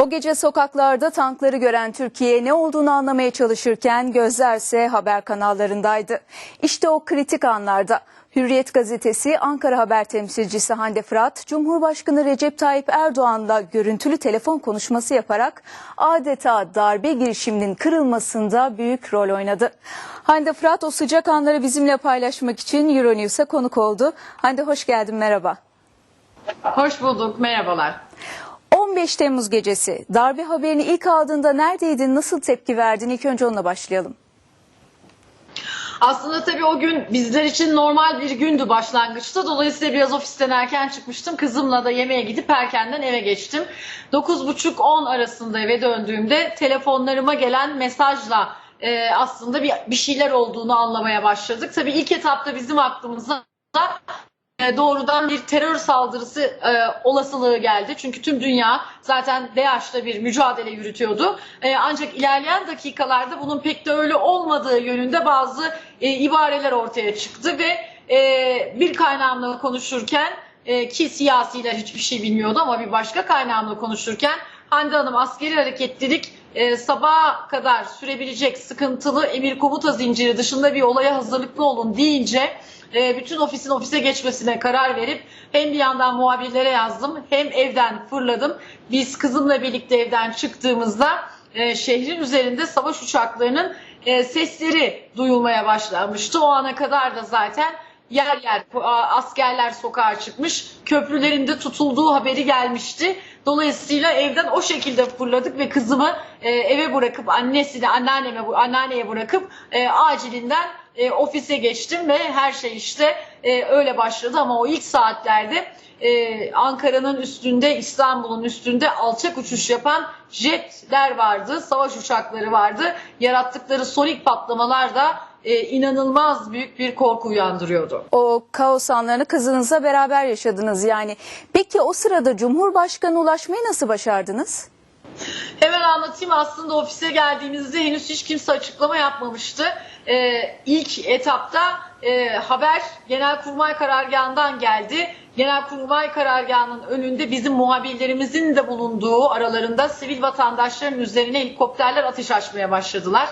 O gece sokaklarda tankları gören Türkiye ne olduğunu anlamaya çalışırken gözlerse haber kanallarındaydı. İşte o kritik anlarda Hürriyet gazetesi Ankara Haber temsilcisi Hande Fırat, Cumhurbaşkanı Recep Tayyip Erdoğan'la görüntülü telefon konuşması yaparak adeta darbe girişiminin kırılmasında büyük rol oynadı. Hande Fırat o sıcak anları bizimle paylaşmak için Euronews'a konuk oldu. Hande hoş geldin merhaba. Hoş bulduk, merhabalar. 15 Temmuz gecesi darbe haberini ilk aldığında neredeydin, nasıl tepki verdin? İlk önce onunla başlayalım. Aslında tabii o gün bizler için normal bir gündü başlangıçta. Dolayısıyla biraz ofisten erken çıkmıştım. Kızımla da yemeğe gidip erkenden eve geçtim. 9.30-10 arasında eve döndüğümde telefonlarıma gelen mesajla e, aslında bir, bir şeyler olduğunu anlamaya başladık. Tabii ilk etapta bizim aklımıza doğrudan bir terör saldırısı e, olasılığı geldi. Çünkü tüm dünya zaten DAEŞ'la bir mücadele yürütüyordu. E, ancak ilerleyen dakikalarda bunun pek de öyle olmadığı yönünde bazı e, ibareler ortaya çıktı ve e, bir kaynağımla konuşurken e, ki siyasiler hiçbir şey bilmiyordu ama bir başka kaynağımla konuşurken Hande Hanım askeri hareketlilik e, sabaha kadar sürebilecek sıkıntılı emir komuta zinciri dışında bir olaya hazırlıklı olun deyince e, bütün ofisin ofise geçmesine karar verip hem bir yandan muhabirlere yazdım hem evden fırladım. Biz kızımla birlikte evden çıktığımızda e, şehrin üzerinde savaş uçaklarının e, sesleri duyulmaya başlamıştı. O ana kadar da zaten yer yer askerler sokağa çıkmış, köprülerinde tutulduğu haberi gelmişti. Dolayısıyla evden o şekilde fırladık ve kızımı e, eve bırakıp annesini anneanneme anneanneye bırakıp e, acilinden e, ofise geçtim ve her şey işte e, öyle başladı ama o ilk saatlerde e, Ankara'nın üstünde İstanbul'un üstünde alçak uçuş yapan jetler vardı, savaş uçakları vardı. Yarattıkları sonik patlamalar da e, inanılmaz büyük bir korku uyandırıyordu. O kaos anlarını kızınızla beraber yaşadınız yani. Peki o sırada Cumhurbaşkanı ulaşmayı nasıl başardınız? Hemen anlatayım aslında ofise geldiğimizde henüz hiç kimse açıklama yapmamıştı. Ee, ilk etapta e, haber Genelkurmay Karargahı'ndan geldi. Genelkurmay Karargahı'nın önünde bizim muhabirlerimizin de bulunduğu aralarında sivil vatandaşların üzerine helikopterler ateş açmaya başladılar.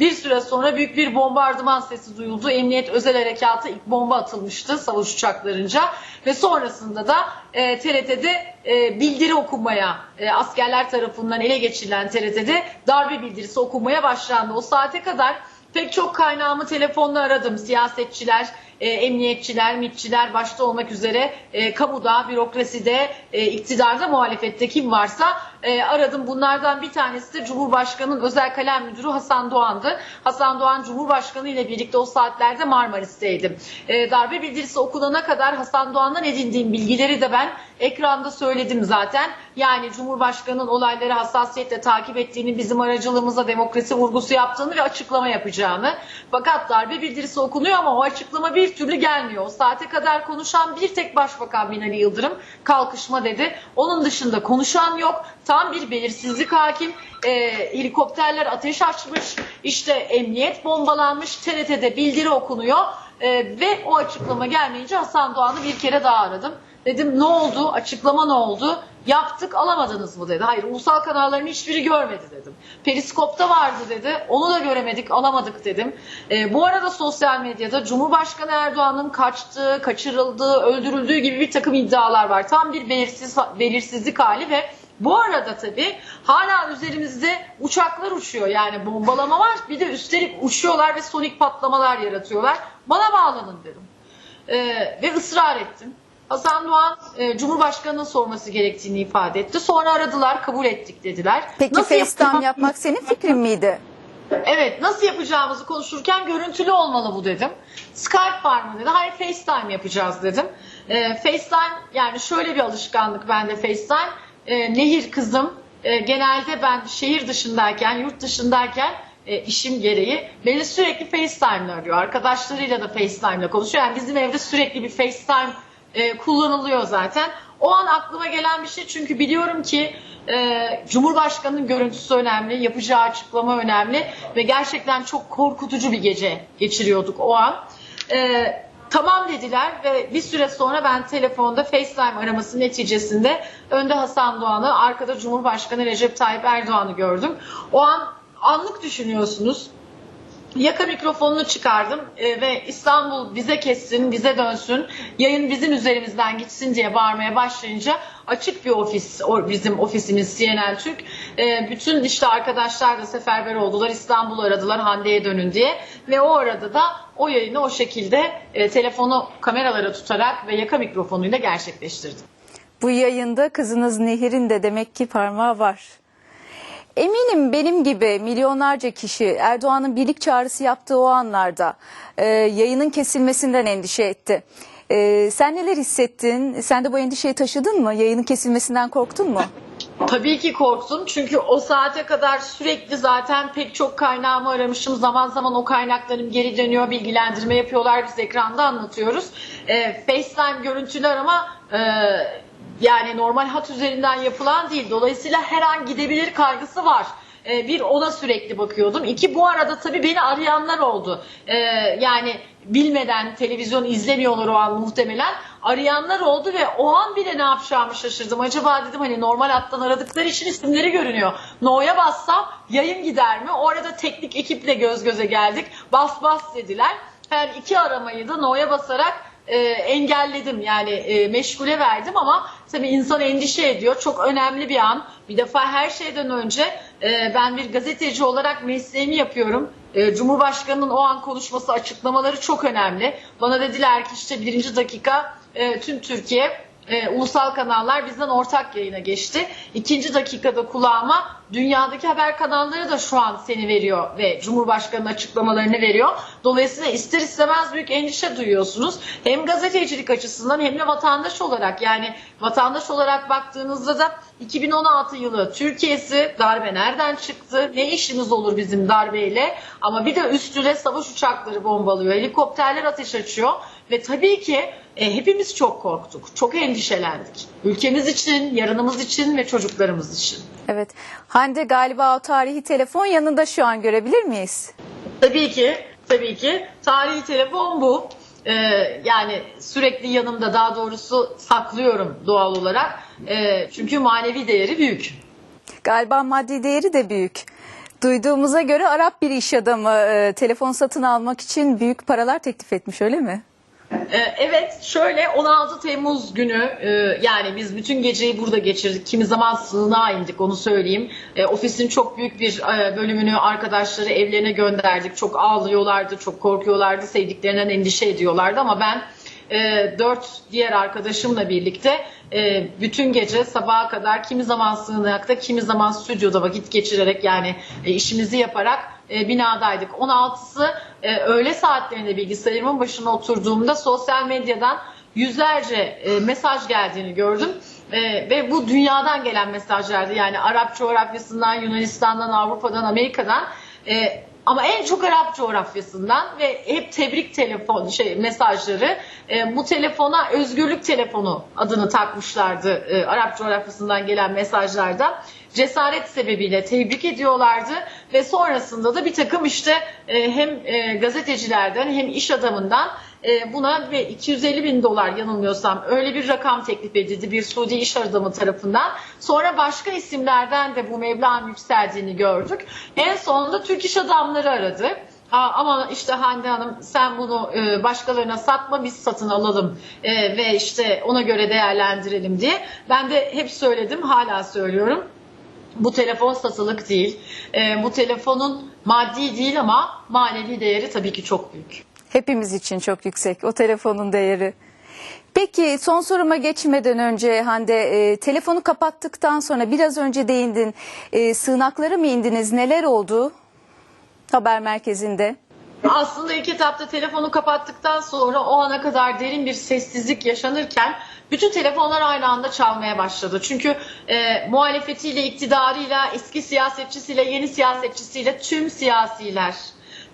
Bir süre sonra büyük bir bombardıman sesi duyuldu. Emniyet Özel Harekatı ilk bomba atılmıştı savaş uçaklarınca ve sonrasında da e, TRT'de e, bildiri okunmaya e, askerler tarafından ele geçirilen TRT'de darbe bildirisi okunmaya başlandı. O saate kadar pek çok kaynağımı telefonla aradım. Siyasetçiler, e, emniyetçiler, mitçiler başta olmak üzere e, kamuda, bürokraside, e, iktidarda, muhalefette kim varsa e, aradım. Bunlardan bir tanesi de Cumhurbaşkanı'nın özel kalem müdürü Hasan Doğan'dı. Hasan Doğan Cumhurbaşkanı ile birlikte o saatlerde Marmaris'teydim. E, darbe bildirisi okunana kadar Hasan Doğan'dan edindiğim bilgileri de ben ekranda söyledim zaten. Yani Cumhurbaşkanı'nın olayları hassasiyetle takip ettiğini, bizim aracılığımızla demokrasi vurgusu yaptığını ve açıklama yapacağını. Fakat darbe bildirisi okunuyor ama o açıklama bir türlü gelmiyor. O saate kadar konuşan bir tek Başbakan Binali Yıldırım kalkışma dedi. Onun dışında konuşan yok. Tam bir belirsizlik hakim. E, helikopterler ateş açmış. İşte emniyet bombalanmış. TRT'de bildiri okunuyor. E, ve o açıklama gelmeyince Hasan Doğan'ı bir kere daha aradım. Dedim ne oldu? Açıklama ne oldu? Yaptık alamadınız mı dedi. Hayır ulusal kanalların hiçbiri görmedi dedim. Periskop'ta vardı dedi. Onu da göremedik alamadık dedim. E, bu arada sosyal medyada Cumhurbaşkanı Erdoğan'ın kaçtığı, kaçırıldığı, öldürüldüğü gibi bir takım iddialar var. Tam bir belirsiz, belirsizlik hali ve bu arada tabii hala üzerimizde uçaklar uçuyor yani bombalama var. Bir de üstelik uçuyorlar ve sonik patlamalar yaratıyorlar. Bana bağlanın dedim. E, ve ısrar ettim. Hasan Doğan e, Cumhurbaşkanı'nın sorması gerektiğini ifade etti. Sonra aradılar, kabul ettik dediler. Peki Nasıl FaceTime yapacağım- yapmak senin fikrin miydi? Evet, nasıl yapacağımızı konuşurken görüntülü olmalı bu dedim. Skype var mı dedi. Hayır FaceTime yapacağız dedim. E, FaceTime yani şöyle bir alışkanlık bende FaceTime. E, Nehir kızım e, genelde ben şehir dışındayken, yurt dışındayken e, işim gereği beni sürekli FaceTime'la arıyor. Arkadaşlarıyla da FaceTime'la konuşuyor. Yani bizim evde sürekli bir FaceTime e, kullanılıyor zaten. O an aklıma gelen bir şey çünkü biliyorum ki e, Cumhurbaşkanı'nın görüntüsü önemli, yapacağı açıklama önemli ve gerçekten çok korkutucu bir gece geçiriyorduk o an. E, tamam dediler ve bir süre sonra ben telefonda FaceTime araması neticesinde önde Hasan Doğan'ı, arkada Cumhurbaşkanı Recep Tayyip Erdoğan'ı gördüm. O an anlık düşünüyorsunuz. Yaka mikrofonunu çıkardım e, ve İstanbul bize kessin, bize dönsün, yayın bizim üzerimizden gitsin diye bağırmaya başlayınca açık bir ofis, bizim ofisimiz CNN Türk. E, bütün işte arkadaşlar da seferber oldular, İstanbul'u aradılar Hande'ye dönün diye ve o arada da o yayını o şekilde e, telefonu kameralara tutarak ve yaka mikrofonuyla gerçekleştirdim. Bu yayında kızınız Nehir'in de demek ki parmağı var. Eminim benim gibi milyonlarca kişi Erdoğan'ın birlik çağrısı yaptığı o anlarda e, yayının kesilmesinden endişe etti. E, sen neler hissettin? Sen de bu endişeyi taşıdın mı? Yayının kesilmesinden korktun mu? Tabii ki korktum çünkü o saate kadar sürekli zaten pek çok kaynağımı aramışım. Zaman zaman o kaynaklarım geri dönüyor, bilgilendirme yapıyorlar. Biz ekranda anlatıyoruz. Ee, FaceTime görüntülü arama e, yani normal hat üzerinden yapılan değil. Dolayısıyla her an gidebilir kaygısı var. Ee, bir ona sürekli bakıyordum. İki bu arada tabii beni arayanlar oldu. Ee, yani bilmeden televizyon izlemiyorlar o an muhtemelen. Arayanlar oldu ve o an bile ne yapacağımı şaşırdım. Acaba dedim hani normal hattan aradıkları için isimleri görünüyor. No'ya bassam yayın gider mi? Orada teknik ekiple göz göze geldik. Bas bas dediler. Her iki aramayı da No'ya basarak e, engelledim yani e, meşgule verdim ama tabii insan endişe ediyor. Çok önemli bir an. Bir defa her şeyden önce e, ben bir gazeteci olarak mesleğimi yapıyorum. E, Cumhurbaşkanının o an konuşması, açıklamaları çok önemli. Bana dediler ki işte birinci dakika e, tüm Türkiye e, ulusal kanallar bizden ortak yayına geçti. İkinci dakikada kulağıma dünyadaki haber kanalları da şu an seni veriyor ve Cumhurbaşkanı'nın açıklamalarını veriyor. Dolayısıyla ister istemez büyük endişe duyuyorsunuz. Hem gazetecilik açısından hem de vatandaş olarak yani vatandaş olarak baktığınızda da 2016 yılı Türkiye'si darbe nereden çıktı? Ne işimiz olur bizim darbeyle? Ama bir de üstüne savaş uçakları bombalıyor, helikopterler ateş açıyor ve tabii ki e, hepimiz çok korktuk, çok endişelendik. Ülkemiz için, yarınımız için ve çocuklarımız için. Evet. Hande galiba o tarihi telefon yanında şu an görebilir miyiz? Tabii ki, tabii ki. Tarihi telefon bu. Ee, yani sürekli yanımda daha doğrusu saklıyorum doğal olarak. Ee, çünkü manevi değeri büyük. Galiba maddi değeri de büyük. Duyduğumuza göre Arap bir iş adamı e, telefon satın almak için büyük paralar teklif etmiş öyle mi? Ee, Evet şöyle 16 Temmuz günü e, yani biz bütün geceyi burada geçirdik. Kimi zaman sığınağa indik onu söyleyeyim. E, Ofisin çok büyük bir e, bölümünü arkadaşları evlerine gönderdik. Çok ağlıyorlardı, çok korkuyorlardı, sevdiklerinden endişe ediyorlardı ama ben dört diğer arkadaşımla birlikte bütün gece sabaha kadar kimi zaman sığınakta kimi zaman stüdyoda vakit geçirerek yani işimizi yaparak e, binadaydık. 16'sı e, öğle saatlerinde bilgisayarımın başına oturduğumda sosyal medyadan yüzlerce e, mesaj geldiğini gördüm. E, ve bu dünyadan gelen mesajlardı. Yani Arap coğrafyasından, Yunanistan'dan, Avrupa'dan, Amerika'dan. E, ama en çok Arap coğrafyasından ve hep tebrik telefon şey mesajları. E, bu telefona özgürlük telefonu adını takmışlardı e, Arap coğrafyasından gelen mesajlarda. Cesaret sebebiyle tebrik ediyorlardı ve sonrasında da bir takım işte e, hem e, gazetecilerden hem iş adamından e, buna ve 250 bin dolar yanılmıyorsam öyle bir rakam teklif edildi bir Suudi iş adamı tarafından. Sonra başka isimlerden de bu meblağın yükseldiğini gördük. En sonunda Türk iş adamları aradı. Aa, ama işte Hande Hanım sen bunu e, başkalarına satma biz satın alalım e, ve işte ona göre değerlendirelim diye. Ben de hep söyledim hala söylüyorum. Bu telefon satılık değil. E, bu telefonun maddi değil ama manevi değeri tabii ki çok büyük. Hepimiz için çok yüksek o telefonun değeri. Peki son soruma geçmeden önce Hande e, telefonu kapattıktan sonra biraz önce değindin e, sığınaklara mı indiniz neler oldu haber merkezinde? Aslında ilk etapta telefonu kapattıktan sonra o ana kadar derin bir sessizlik yaşanırken bütün telefonlar aynı anda çalmaya başladı. Çünkü e, muhalefetiyle, iktidarıyla, eski siyasetçisiyle, yeni siyasetçisiyle tüm siyasiler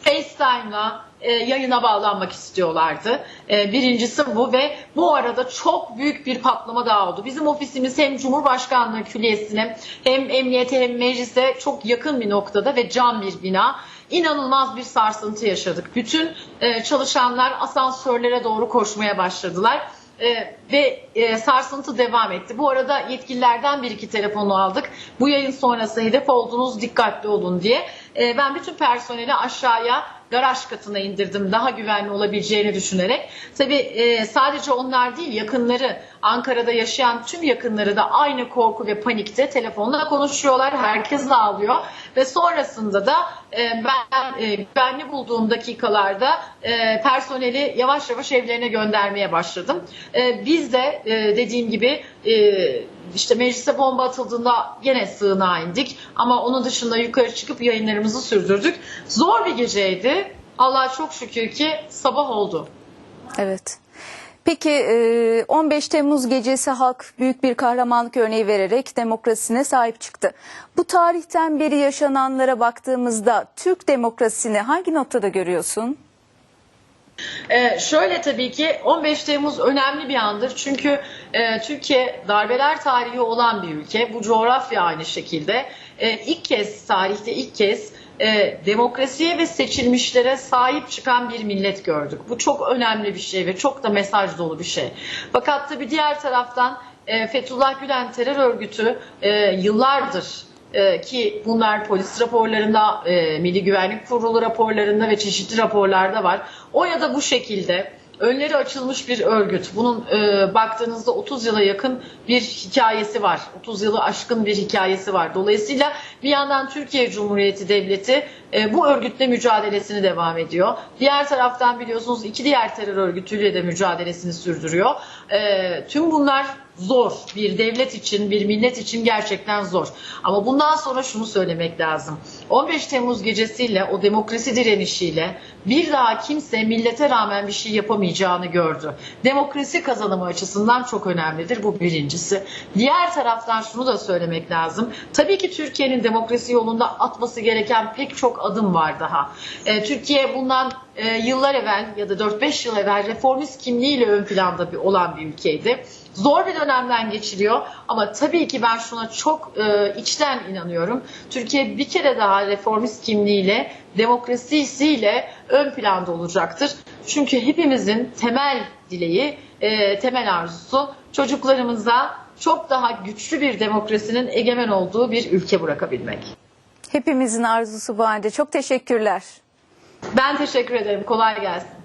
FaceTime'la e, yayına bağlanmak istiyorlardı. E, birincisi bu ve bu arada çok büyük bir patlama daha oldu. Bizim ofisimiz hem Cumhurbaşkanlığı Külliyesi'ne hem emniyete hem meclise çok yakın bir noktada ve cam bir bina. İnanılmaz bir sarsıntı yaşadık. Bütün e, çalışanlar asansörlere doğru koşmaya başladılar. Ee, ve e, sarsıntı devam etti. Bu arada yetkililerden bir iki telefonu aldık. Bu yayın sonrası hedef oldunuz dikkatli olun diye. Ee, ben bütün personeli aşağıya garaj katına indirdim daha güvenli olabileceğini düşünerek. Tabii e, sadece onlar değil yakınları Ankara'da yaşayan tüm yakınları da aynı korku ve panikte telefonla konuşuyorlar. Herkes ağlıyor ve sonrasında da e, ben e, güvenli bulduğum dakikalarda e, personeli yavaş yavaş evlerine göndermeye başladım. E, biz de e, dediğim gibi e, işte meclise bomba atıldığında gene sığınağa indik ama onun dışında yukarı çıkıp yayınlarımızı sürdürdük. Zor bir geceydi. Allah'a çok şükür ki sabah oldu. Evet. Peki e, 15 Temmuz gecesi halk büyük bir kahramanlık örneği vererek demokrasisine sahip çıktı. Bu tarihten beri yaşananlara baktığımızda Türk demokrasisini hangi noktada görüyorsun? Ee, şöyle tabii ki 15 Temmuz önemli bir andır çünkü e, Türkiye darbeler tarihi olan bir ülke. Bu coğrafya aynı şekilde. E, ilk kez tarihte ilk kez e, demokrasiye ve seçilmişlere sahip çıkan bir millet gördük. Bu çok önemli bir şey ve çok da mesaj dolu bir şey. Fakat tabii diğer taraftan e, Fethullah Gülen terör örgütü e, yıllardır e, ki bunlar polis raporlarında, e, Milli Güvenlik Kurulu raporlarında ve çeşitli raporlarda var. O ya da bu şekilde önleri açılmış bir örgüt. Bunun e, baktığınızda 30 yıla yakın bir hikayesi var. 30 yılı aşkın bir hikayesi var. Dolayısıyla bir yandan Türkiye Cumhuriyeti Devleti e, bu örgütle mücadelesini devam ediyor. Diğer taraftan biliyorsunuz iki diğer terör örgütüyle de mücadelesini sürdürüyor. E, tüm bunlar zor. Bir devlet için, bir millet için gerçekten zor. Ama bundan sonra şunu söylemek lazım. 15 Temmuz gecesiyle, o demokrasi direnişiyle bir daha kimse millete rağmen bir şey yapamayacağını gördü. Demokrasi kazanımı açısından çok önemlidir. Bu birincisi. Diğer taraftan şunu da söylemek lazım. Tabii ki Türkiye'nin demokrasi yolunda atması gereken pek çok adım var daha. Ee, Türkiye bundan e, yıllar evvel ya da 4-5 yıl evvel reformist kimliğiyle ön planda bir, olan bir ülkeydi. Zor bir dönemden geçiriyor ama tabii ki ben şuna çok e, içten inanıyorum. Türkiye bir kere daha reformist kimliğiyle, demokrasisiyle ön planda olacaktır. Çünkü hepimizin temel dileği, e, temel arzusu çocuklarımıza çok daha güçlü bir demokrasinin egemen olduğu bir ülke bırakabilmek. Hepimizin arzusu bu halde. Çok teşekkürler. Ben teşekkür ederim. Kolay gelsin.